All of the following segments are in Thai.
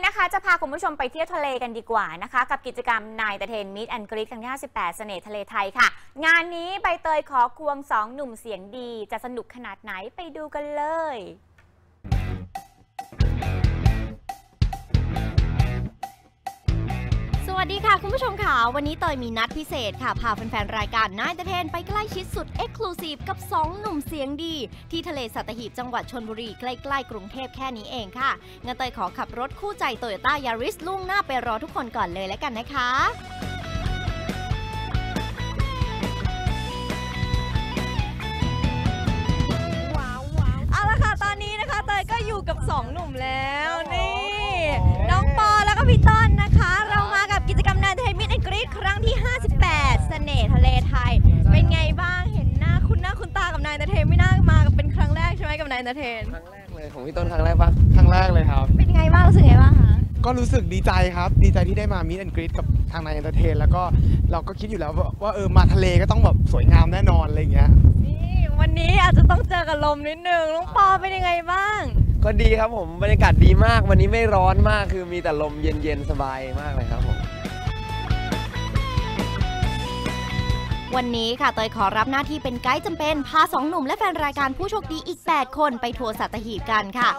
นะคะจะพาคุณผู้ชมไปเที่ยวทะเลกันดีกว่านะคะ กับกิจกรรมนายตะเทนมิดแอนกรีครั้งที่ 58 เสน่ห์ทะเลไทยค่ะ งานนี้ใบเตยขอควงสองหนุ่มเสียงดี จะสนุกขนาดไหนไปดูกันเลย วัสดีค่ะ คุณผู้ชมค่ะ วันนี้เตยมีนัดพิเศษค่ะ พาแฟนๆ รายการนายตเทนไปใกล้ชิดสุดเอ็กซ์คลูซีฟกับ 2 หนุ่มเสียงดี ที่ทะเลสัตหีบจังหวัดชนบุรี ใกล้ๆ กรุงเทพแค่นี้เองค่ะงั้นเตยขอขับรถคู่ใจโตโยต้ายาริสลุ่งหน้าไปรอทุกคนก่อนเลยแล้วกันนะคะ ไทย เป็นไงบ้างเห็นหน้าคุณหน้าคุณตากับนายเทนไม่น่ามากับเป็นครั้งแรกใช่ไหมกับนายเทน ครั้งแรกเลยของพี่ต้นครั้งแรกปะครั้งแรกเลยครับ เป็นไงบ้างรู้สึกไงบ้างคะก็รู้สึกดีใจครับ ดีใจที่ได้มามิ t แอนกรีดกับทางนายเอนเตอร์เทน แล้วก็เราก็คิดอยู่แล้วว่าว่าเออมาทะเลก็ต้องแบบสวยงามแน่นอนอะไรอย่างเงี้ย นี่วันนี้อาจจะต้องเจอกับลมนิดนึงน้องปอเป็นยังไงบ้าง ก็ดีครับผมบรรยากาศดีมากวันนี้ไม่ร้อนมากคือมีแต่ลมเย็นๆสบายมากเลยครับผม วันนี้ค่ะเตยขอรับหน้าที่เป็นไกด์จำเป็นพาสองหนุ่มและแฟนรายการผู้โชคดีอีก 8 คนไปทัวร์สัตหีบกันค่ะ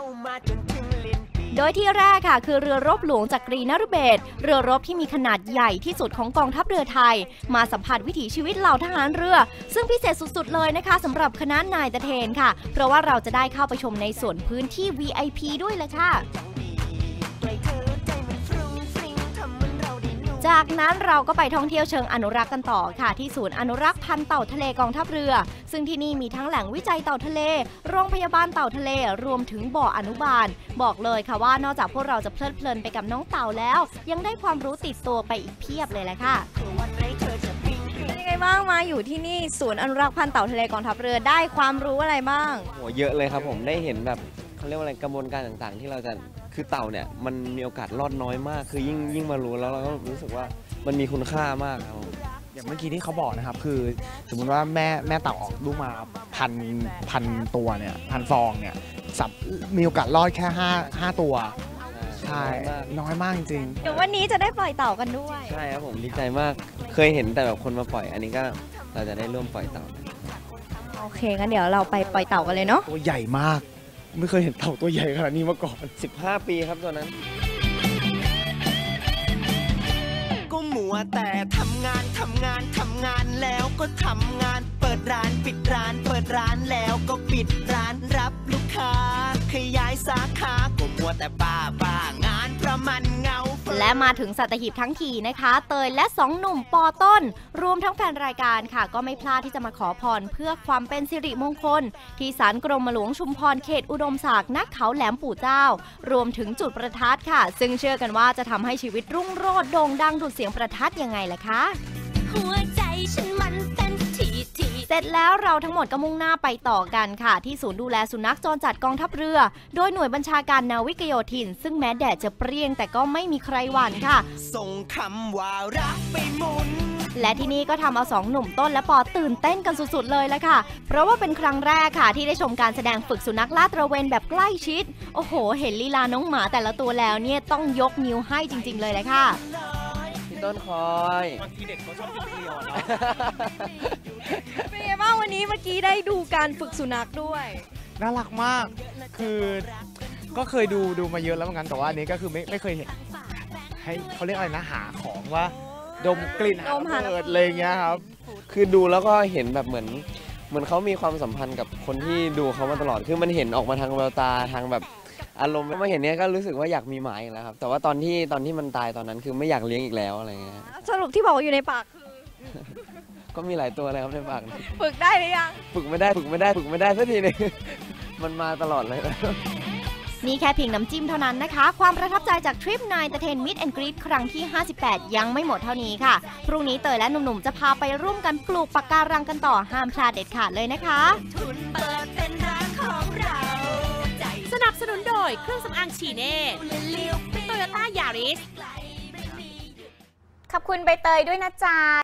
โดยที่แรกค่ะ คือเรือรบหลวงจักกรีนฤเบศเรือรบที่มีขนาดใหญ่ที่สุดของกองทัพเรือไทย มาสัมผัสวิถีชีวิตเหล่าทหารเรือ ซึ่งพิเศษสุดๆเลยนะคะสำหรับคณะนายตะเทนค่ะ เพราะว่าเราจะได้เข้าไปชมในส่วนพื้นที่ VIP ด้วยเลยค่ะ จากนั้นเราก็ไปท่องเที่ยวเชิงอนุรักษ์กันต่อค่ะ ที่ศูนย์อนุรักษ์พันธุ์เต่าทะเลกองทัพเรือ ซึ่งที่นี่มีทั้งแหล่งวิจัยเต่าทะเล โรงพยาบาลเต่าทะเล รวมถึงบ่ออนุบาล บอกเลยค่ะว่านอกจากพวกเราจะเพลิดเพลินไปกับน้องเต่าแล้ว ยังได้ความรู้ติดตัวไปอีกเพียบเลยแหละค่ะเป็นยังไงบ้างมาอยู่ที่นี่ศูนย์อนุรักษ์พันธุ์เต่าทะเลกองทัพเรือได้ความรู้อะไรบ้างโหเยอะเลยครับผมได้เห็นแบบเขาเรียกว่าอะไรกระบวนการต่างๆ ที่เราจะ คือเต่าเนี่ยมันมีโอกาสรอดน้อยมาก คือยิ่งยิ่งมารู้แล้วเราก็รู้สึกว่ามันมีคุณค่ามากครับผมอย่างเมื่อกี้ที่เขาบอกนะครับ คือสมมุติว่าแม่แม่เต่าออกลูกมาพันพันตัวเนี่ยพันฟองเนี่ยสับมีโอกาสรอดแค่ห้าห้าตัวใช่มากน้อยมากจริงเดี๋ยววันนี้จะได้ปล่อยเต่ากันด้วย ใช่ครับผมดีใจมากเคยเห็นแต่แบบคนมาปล่อย อันนี้ก็เราจะได้ร่วมปล่อยเต่า โอเคงั้นเดี๋ยวเราไปปล่อยเต่ากันเลยเนาะตัวใหญ่มาก ไม่เคยเห็นเต่าตัวใหญ่ขนาดนี้มาก่อน 15 ปีครับตัวนั้น ก็มัวแต่ทำงานทำงานทำงานแล้วก็ทำงาน เปิดร้านปิดร้าน เปิดร้านแล้วก็ปิดร้านรับลูกค้า ขยายสาขาก็มัวแต่บ้า และมาถึงสัตหีบทั้งทีนะคะ เตยและสองหนุ่มปอต้น รวมทั้งแฟนรายการค่ะ ก็ไม่พลาดที่จะมาขอพรเพื่อความเป็นสิริมงคล ที่ศาลกรมหลวงชุมพรเขตอุดมศักดิ์นักเขาแหลมปู่เจ้า รวมถึงจุดประทัดค่ะ ซึ่งเชื่อกันว่าจะทำให้ชีวิตรุ่งโรจน์โด่งดังดุดเสียงประทัดยังไงล่ะคะ หัวใจ ฉันมันเต้นทีทีเสร็จแล้วเราทั้งหมดก็มุ่งหน้าไปต่อกันค่ะ ที่ศูนย์ดูแลสุนัขจรจัดกองทัพเรือ โดยหน่วยบัญชาการนาวิกโยธิน ซึ่งแม้แดดจะเปรี้ยงแต่ก็ไม่มีใครหวั่นค่ะ ส่งคำว่ารักไปหมุนและที่นี่ก็ทำเอาสองหนุ่มต้นและปอตื่นเต้นกันสุดๆเลยละค่ะ เพราะว่าเป็นครั้งแรกค่ะ ที่ได้ชมการแสดงฝึกสุนัขลาดตระเวนแบบใกล้ชิด โอ้โห เห็นลีลาน้องหมาแต่ละตัวแล้วเนี่ยต้องยกนิ้วให้จริง ๆ เลยเลยค่ะพี่ ต้นคอยบางทีเด็กเขาชอบกินเปรี้ยวเป็นไงบ้างวันนี้เมื่อกี้ได้ดูการฝึกสุนัขด้วย น่ารักมาก คือก็เคยดูดูมาเยอะแล้วเหมือนกันแต่ว่าอันนี้ก็คือไม่ไม่เคยเห็น ให้เขาเรียกอะไรนะหาของว่าดมกลิ่นดมหาเปิดอะไรอย่างเงี้ยครับ คือดูแล้วก็เห็นแบบเหมือน เหมือนเขามีความสัมพันธ์กับคนที่ดูเขามาตลอด คือมันเห็นออกมาทางแววตาทางแบบ อารมณ์มาเห็นเนี้ยก็รู้สึกว่าอยากมีหมาอีกแล้วครับ แต่ว่าตอนที่ตอนที่มันตายตอนนั้นคือไม่อยากเลี้ยงอีกแล้วอะไรเงี้ย สรุปที่บอกว่าอยู่ในปากคือ ก็มีหลายตัวเลยครับในปากฝึกได้หรือยัง ฝึกไม่ได้ฝึกไม่ได้ฝึกไม่ได้สักทีหนึง มันมาตลอดเลยนี่แค่เพียงน้ำจิ้มเท่านั้นนะคะ ความประทับใจจากทริปนายตะเทนมิดแอนกรีดครั้งที่ 58 ยังไม่หมดเท่านี้ค่ะ พรุ่งนี้เตยและหนุ่มๆ จะพาไปร่วมกันปลูกปะการังกันต่อห้ามพลาดเด็ดขาดเลยนะคะ ยเครื่องสำอางชีเน่โตโยต้ายาริสขอบคุณใบเตยด้วยนะจ๊ะ